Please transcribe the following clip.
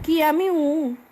হুম কি আমি উ